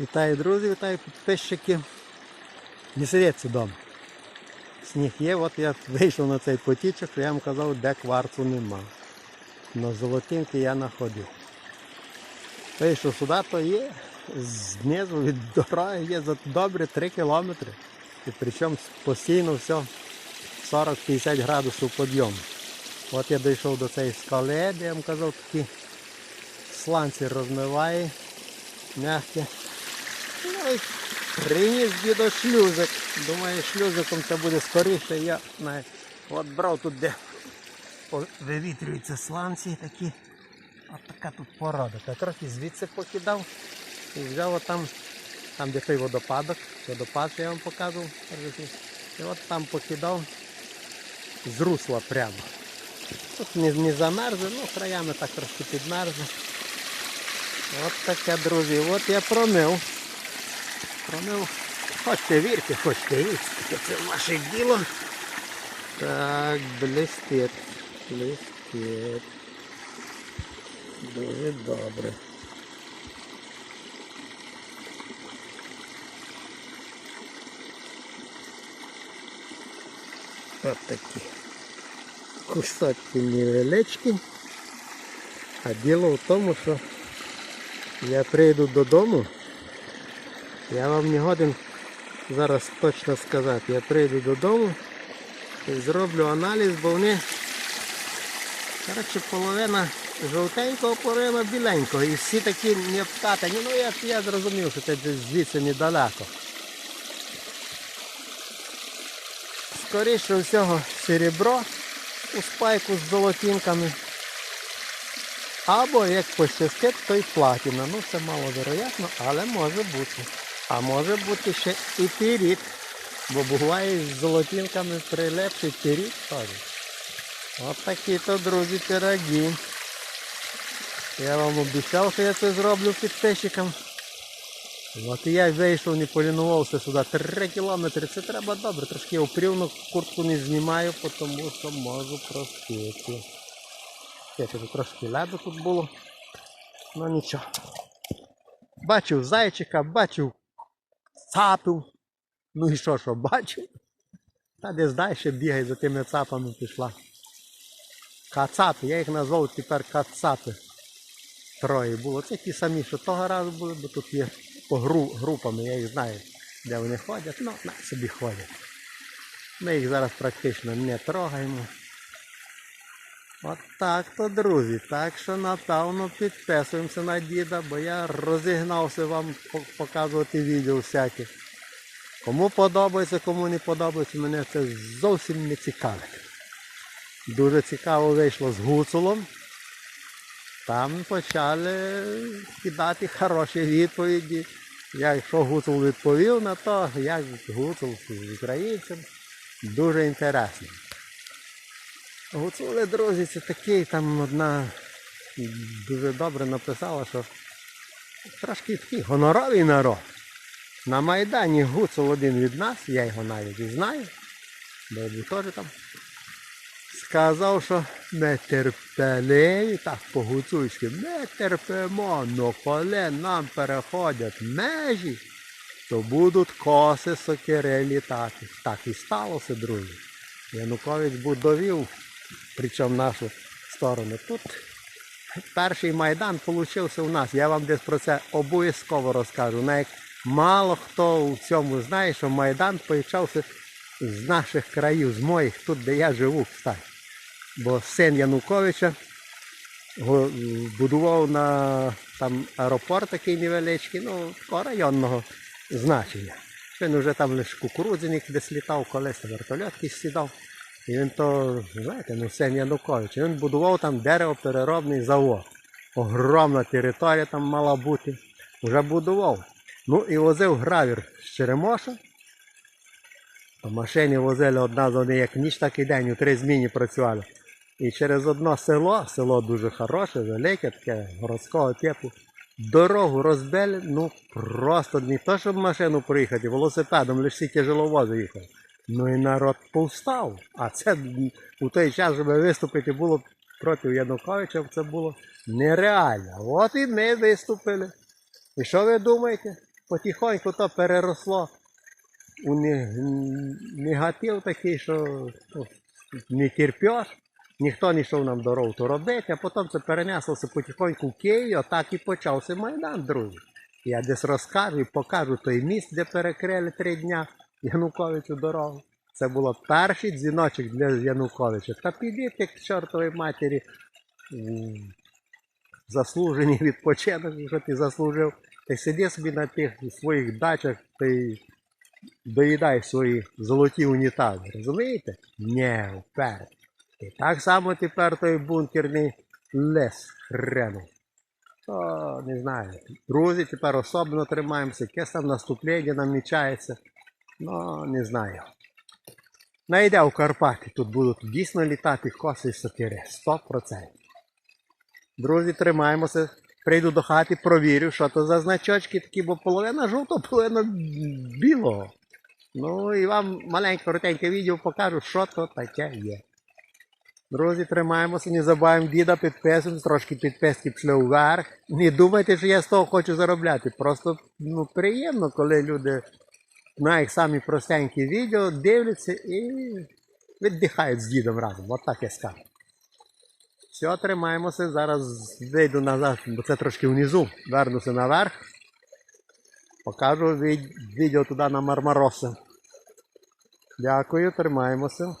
Вітаю, друзі, вітаю підписчики. Не сидіться вдома. Сніг є, от я вийшов на цей потічок, я вам казав, де кварцу нема. На золотинки я знаходив. Вийшов сюди, то є знизу від дороги є за добре 3 кілометри. І причому постійно все 40-50 градусів підйому. От я дійшов до цієї скали, де я вам казав, такі сланці розмиває, м'які. І приніс дідо шлюзик. Думаю, шлюзиком це буде скоріше. Я знаю, от брав тут, де вивітрюються сланці такі. От така тут порода. Я трохи звідси покидав і взяв отам, там де той водопадок, водопад, я вам показував. І от там покидав з русла прямо. Тут не, не замерзли, ну краями так трошки підмерзли. От таке, друзі. От я промив. Промив. Хочете вірте, хочете вірте. Це ваше діло. Так, блистить. Блистить. Дуже добре. От такі кусочки невеличкі. А діло в тому, що я прийду додому. Я вам не годен зараз точно сказати. Я прийду додому і зроблю аналіз, бо вони коротше, половина жовтенького, половина біленького. І всі такі не обкатані. Ну я, я зрозумів, що це десь звідси недалеко. Скоріше всього серебро у спайку з золотінками. Або як пощастить, то й платіна. Ну це маловероятно, але може бути. А може бути ще і піріт. Бо буває з золотінками прилепший піріт теж. От такі то, друзі, пироги. Я вам обіцяв, що я це зроблю підписчикам. От я вийшов, не полінувався сюди. Три кілометри. Це треба добре. Трошки я упрівну куртку не знімаю, тому що можу проспіти. Ще тут трошки леду тут було. Ну нічого. Бачив зайчика, бачив цапів. Ну і що, що бачив? Та десь далі бігає за тими цапами пішла. Кацапи, я їх назвав тепер кацапи. Троє було. Це ті самі, що того разу були, бо тут є по гру, групами, я їх знаю, де вони ходять, ну, на собі ходять. Ми їх зараз практично не трогаємо. От так то, друзі. Так що напевно підписуємося на діда, бо я розігнався вам показувати відео всякі. Кому подобається, кому не подобається, мене це зовсім не цікавить. Дуже цікаво вийшло з гуцулом. Там почали кидати хороші відповіді. Якщо Гуцул відповів на то, як Гуцул з українцем, дуже інтересно. Гуцули, друзі, це такий, там одна дуже добре написала, що трошки такий гоноровий народ. На Майдані Гуцул один від нас, я його навіть і знаю, бо був теж там. Сказав, що ми терпеливі, так по-гуцульськи, ми терпимо, но коли нам переходять межі, то будуть коси сокири літати. Так і сталося, друзі. Янукович був довів, причому нашу сторону. Тут перший майдан получився у нас. Я вам десь про це обов'язково розкажу. Мало хто у цьому знає, що майдан почався з наших країв, з моїх, тут, де я живу, кстати. Бо син Януковича будував на там аеропорт такий невеличкий, ну, такого районного значення. Він вже там лише кукурудзяник десь літав, колись на вертольот якийсь сідав. І він то, знаєте, ну син Янукович. Він будував там деревопереробний завод. Огромна територія там мала бути. Вже будував. Ну і возив гравір з Черемоша. По машині возили одна за одним, як ніч, так і день, у три зміни працювали. І через одно село, село дуже хороше, велике, таке городського типу. Дорогу розбили, ну просто не то, щоб машину проїхати, велосипедом, лише всі тяжеловози їхали. Ну і народ повстав. А це у той час, щоб виступити було проти Януковича, це було нереально. От і ми виступили. І що ви думаєте? потихоньку то переросло у не- негатив такий, що ну, не терпеш. Ніхто не йшов нам дорогу то робити, а потім це перенеслося потихоньку в Київ, а так і почався Майдан, друзі. Я десь розкажу і покажу той міст, де перекрили три дня Януковичу дорогу. Це було перший дзвіночок для Януковича. Та підіть, як к чортовій матері, заслужені відпочинок, що ти заслужив. Ти сиди собі на тих своїх дачах й доїдай свої золоті унітази. Розумієте? Ні, вперед. І так само тепер той бункерний лес хрену. То не знаю. Друзі, тепер особливо тримаємося, якесь там наступлення намічається. Ну, не знаю. Найде в Карпати, тут будуть дійсно літати коси і сокири. 100%. Друзі, тримаємося. Прийду до хати, провірю, що то за значочки такі, бо половина жовтого, половина білого. Ну і вам маленьке коротеньке відео покажу, що то таке є. Друзі, тримаємося, не забуваємо діда, підписуємось, трошки підписки пішли вверх. Не думайте, що я з того хочу заробляти. Просто ну, приємно, коли люди на їх самі простенькі відео дивляться і віддихають з дідом разом. От так я скажу. Все, тримаємося. Зараз вийду назад, бо це трошки внизу. Вернуся наверх. Покажу від- відео туди на Мармароса. Дякую, тримаємося.